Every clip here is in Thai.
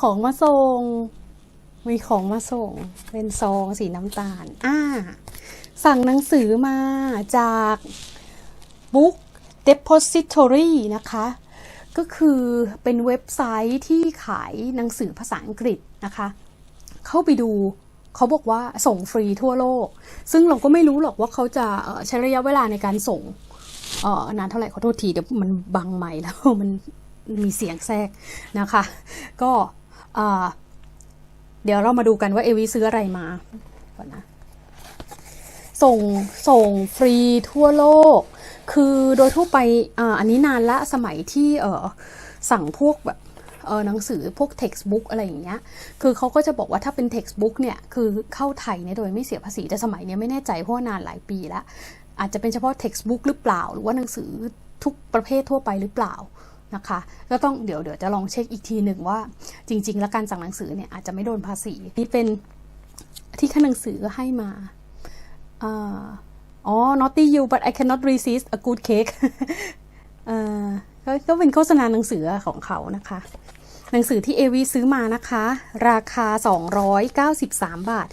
ของมาส่ง มีของมาส่ง เป็นซองสีน้ำตาล อ่า สั่งหนังสือมาจาก Book Depository นะคะ ก็คือเป็นเว็บไซต์ที่ขายหนังสือภาษาอังกฤษนะคะ เข้าไปดูเขาบอกว่าส่งฟรีทั่วโลก ซึ่งเราก็ไม่รู้หรอกว่าเขาจะใช้ระยะเวลาในการส่งนานเท่าไหร่ขอโทษทีเดี๋ยวมันบังใหม่แล้วมันมีเสียงแทรกนะคะ ก็ เดี๋ยวเรามาดูกันว่าเอวีซื้ออะไรมาก่อนนะส่งส่งฟรีทั่วโลก คือโดยทั่วไปออันนี้นานละสมัยที่เออสั่งพวกแบบเออหนังสือพวก textbook อะไรอย่างเงี้ย คือเขาก็จะบอกว่าถ้าเป็น textbook เนี่ย คือเข้าไทยเนี่ยโดยไม่เสียภาษี แต่สมัยเนี้ยไม่แน่ใจเพราะานานหลายปีละ อาจจะเป็นเฉพาะ textbook หรือเปล่า หรือว่าหนังสือทุกประเภททั่วไปหรือเปล่า นะคะ ก็ต้องเดี๋ยวเดี๋ยวจะลองเช็คอีกทีหนึ่งว่า จริง ๆ แล้วการสั่งหนังสือเนี่ยอาจจะไม่โดนภาษีนี่เป็นที่ค่าหนังสือให้มาอ๋อ naughty you but I cannot resist a good cake เอ่อก็ก็เป็นโฆษณาหนังสือของเขานะคะ หนังสือที่เอวีซื้อมานะคะ ราคา 293 บาท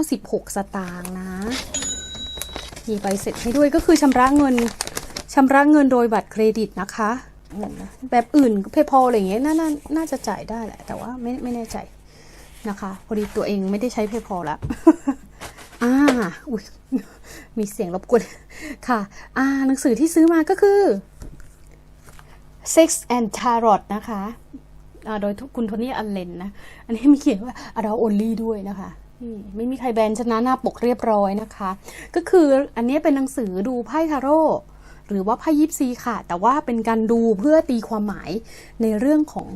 96 สตางค์นะ มีใบเสร็จให้ด้วยก็คือชำระเงินชำระเงินโดยบัตรเครดิตนะคะ อืมแบบอื่นเพย์พออะไรอย่างเงี้ยน่าน่าน่าจะจ่ายได้แหละ แต่ว่าไม่ไม่แน่ใจนะคะ พอดีตัวเองไม่ได้ใช้เพย์พอล้วอ่าอุ้ยมีเสียงรบกวนค่ะ อ่าหนังสือที่ซื้อมาก็คือ Sex and Tarot นะคะอ่าโดยคุณโทนี่อัลเลนนะ อันนี้มีเขียนว่า Adult Only ด้วยนะคะไม่มีใครแบนชนะหน้าปกเรียบร้อยนะคะ ก็คืออันนี้เป็นหนังสือดูไพ่ทาโร่ หรือว่าไพ่ยิปซีค่ะ แต่ว่าเป็นการดูเพื่อตีความหมายในเรื่องของ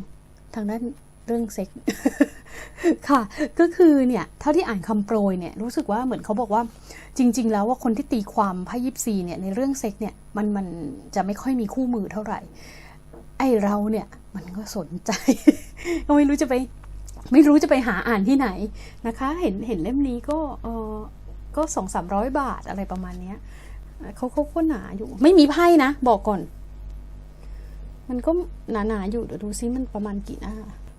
ทางด้านเรื่องเซ็กค่ะ ก็คือเนี่ยเท่าที่อ่านคำโปรยเนี่ยรู้สึกว่าเหมือนเขาบอกว่า จริง ๆ แล้วว่าคนที่ตีความไพ่ยิปซีเนี่ยในเรื่องเซ็กเนี่ยมันมันจะไม่ค่อยมีคู่มือเท่าไหร่ ไอเราเนี่ยมันก็สนใจก็ไม่รู้จะไปไม่รู้จะไปหาอ่านที่ไหนนะคะ เห็นเห็นเล่มนี้ก็เออก็สองสามร้อยบาทอะไรประมาณเนี้ย เขาเขาก็หนาอยู่ ไม่มีไพ่นะ บอกก่อน มันก็หนาหนาๆอยู่เดี๋ยวดูซิมันประมาณกี่หน้า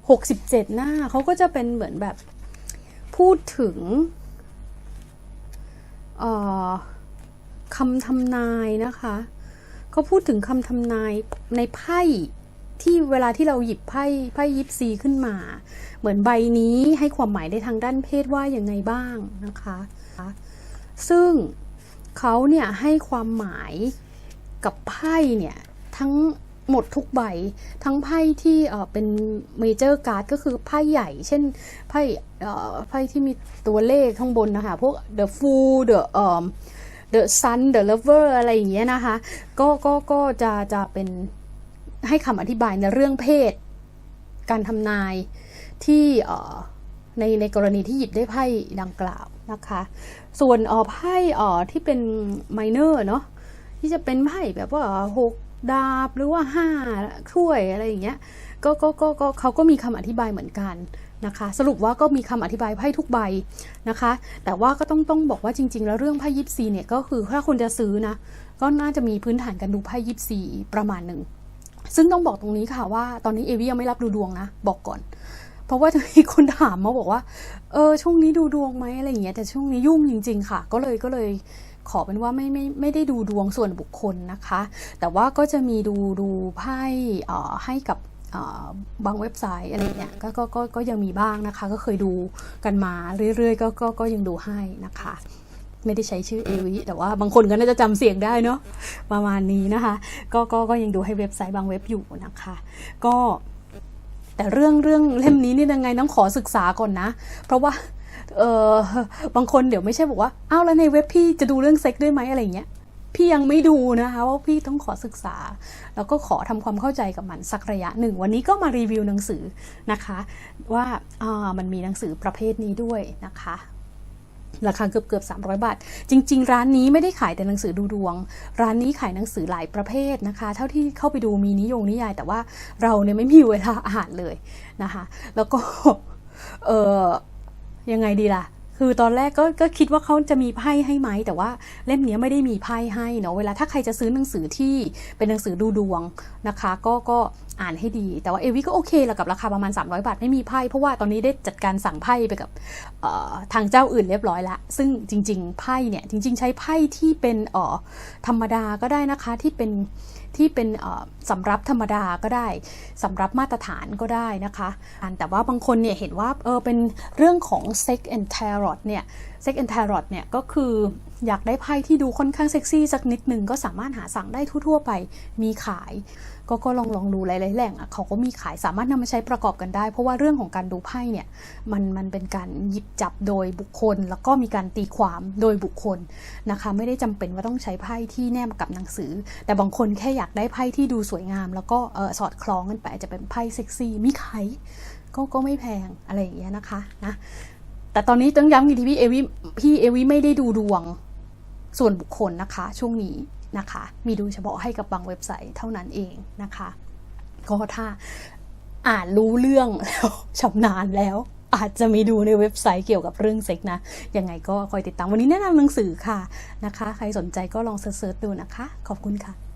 หกสิบเจ็ดหน้าเขาก็จะเป็นเหมือนแบบ พูดถึงคำทำนายนะคะเขาพูดถึงคำทำนายในไพ่ที่เวลาที่เราหยิบไพ่ไพ่ยิปซีขึ้นมา เหมือนใบนี้ให้ความหมายในทางด้านเพศว่าอย่างไงบ้างนะคะ ซึ่ง เขาเนี่ยให้ความหมายกับไพ่เนี่ยทั้งหมดทุกใบ ทั้งไพ่ที่เออเป็นเมเจอร์การ์ดก็คือไพ่ใหญ่ เช่นไพ่เอ่อไพ่ที่มีตัวเลขข้างบนนะคะ พวก the fool the เอ่อ the sun the lover อะไรอย่างเงี้ยนะคะ ก็ก็ก็จะจะเป็นให้คำอธิบายในเรื่องเพศ การทำนายที่เอ่อ ในในกรณีที่หยิบได้ไพ่ดังกล่าวนะคะ ส่วนออไพ่ออที่เป็น minor เนาะที่จะเป็นไพ่แบบว่าหกดาบหรือว่าห้าถ้วยอะไรอย่างเงี้ยก็ก็ก็ก็เขาก็มีคำอธิบายเหมือนกันนะคะ สรุปว่าก็มีคำอธิบายไพ่ทุกใบนะคะ แต่ว่าก็ต้องต้องบอกว่าจริง ๆ แล้วเรื่องไพ่ยิปซีเนี่ยก็คือถ้าคุณจะซื้อนะก็น่าจะมีพื้นฐานการดูไพ่ยิปซีประมาณหนึ่งซึ่งต้องบอกตรงนี้ค่ะว่าตอนนี้เอวี่ยังไม่รับดูดวงนะ บอกก่อน เพราะว่าจะมีคนถามมาบอกว่า เออ ช่วงนี้ดูดวงไหมอะไรอย่างเงี้ย แต่ช่วงนี้ยุ่งจริง ๆ ค่ะ ก็เลยก็เลยขอเป็นว่าไม่ไม่ไม่ได้ดูดวงส่วนบุคคลนะคะ แต่ว่าก็จะมีดูดูไพ่อ่อให้กับอ่อบางเว็บไซต์อะไรเงี้ยก็ก็ก็ก็ยังมีบ้างนะคะ ก็เคยดูกันมาเรื่อยๆ ก็ก็ก็ยังดูให้นะคะ ไม่ได้ใช้ชื่อเอวิแต่ว่าบางคนก็น่าจะจำเสียงได้เนาะประมาณนี้นะคะ ก็ก็ก็ยังดูให้เว็บไซต์บางเว็บอยู่นะคะ ก็ แต่เรื่องเรื่องเล่มนี้นี่ยังไงต้องขอศึกษาก่อนนะ เพราะว่าเออบางคนเดี๋ยวไม่ใช่บอกว่าอ้าวแล้วในเว็บพี่จะดูเรื่องเซ็กด้วยไหมอะไรเงี้ยพี่ยังไม่ดูนะคะว่าพี่ต้องขอศึกษา แล้วก็ขอทำความเข้าใจกับมันสักระยะหนึ่ง วันนี้ก็มารีวิวหนังสือนะคะ ว่าอ่ามันมีหนังสือประเภทนี้ด้วยนะคะ ราคาเกือบเกือบ300 บาท จริง ๆ ร้านนี้ไม่ได้ขายแต่หนังสือดูดวง ร้านนี้ขายหนังสือหลายประเภทนะคะ เท่าที่เข้าไปดูมีนิยงนิยาย แต่ว่าเราเนี่ยไม่มีเวลาอ่านเลยนะคะ แล้วก็เออยังไงดีล่ะ คือตอนแรกก็ก็คิดว่าเขาจะมีไพ่ให้ไหม แต่ว่าเล่มนี้ไม่ได้มีไพ่ให้เนาะ เวลาถ้าใครจะซื้อหนังสือที่เป็นหนังสือดูดวงนะคะ ก็ก็ อ่านให้ดี แต่ว่าเอวิก็โอเคแหละกับราคาประมาณ 300 บาท ไม่มีไพ่ เพราะว่าตอนนี้ได้จัดการสั่งไพ่ไปกับทางเจ้าอื่นเรียบร้อยละ ซึ่งจริง ๆ ไพ่เนี่ย จริง ๆ ใช้ไพ่ที่เป็นธรรมดาก็ได้นะคะที่เป็นที่เป็นสำรับธรรมดาก็ได้สำรับมาตรฐานก็ได้นะคะแต่ว่าบางคนเนี่ยเห็นว่าเออเป็นเรื่องของ sex and tarot เนี่ย sex and tarot เนี่ยก็คืออยากได้ไพ่ที่ดูค่อนข้างเซ็กซี่สักนิดหนึ่งก็สามารถหาสั่งได้ทั่วๆไปมีขาย ก็ก็ลองลองดูหลายๆแหล่งอะเขาก็มีขายสามารถนำมาใช้ประกอบกันได้ เพราะว่าเรื่องของการดูไพ่เนี่ยมันมันเป็นการหยิบจับโดยบุคคล แล้วก็มีการตีความโดยบุคคลนะคะ ไม่ได้จำเป็นว่าต้องใช้ไพ่ที่แนบกับหนังสือ แต่บางคนแค่อยากได้ไพ่ที่ดูสวยงาม แล้วก็เออสอดคล้องกันไปอาจจะเป็นไพ่เซ็กซี่มีขายก็ก็ไม่แพงอะไรอย่างเงี้ยนะคะนะแต่ตอนนี้ต้องย้ำอีกทีพี่เอวิพี่เอวิไม่ได้ดูดวงส่วนบุคคลนะคะ ช่วงนี้นะคะ มีดูเฉพาะให้กับบางเว็บไซต์เท่านั้นเองนะคะ ก็ถ้าอ่านรู้เรื่องแล้วชำนาญแล้วอาจจะมีดูในเว็บไซต์เกี่ยวกับเรื่องเซ็กนะ ยังไงก็คอยติดตามวันนี้แนะนำหนังสือค่ะนะคะ ใครสนใจก็ลองเสิร์ชดูนะคะ ขอบคุณค่ะ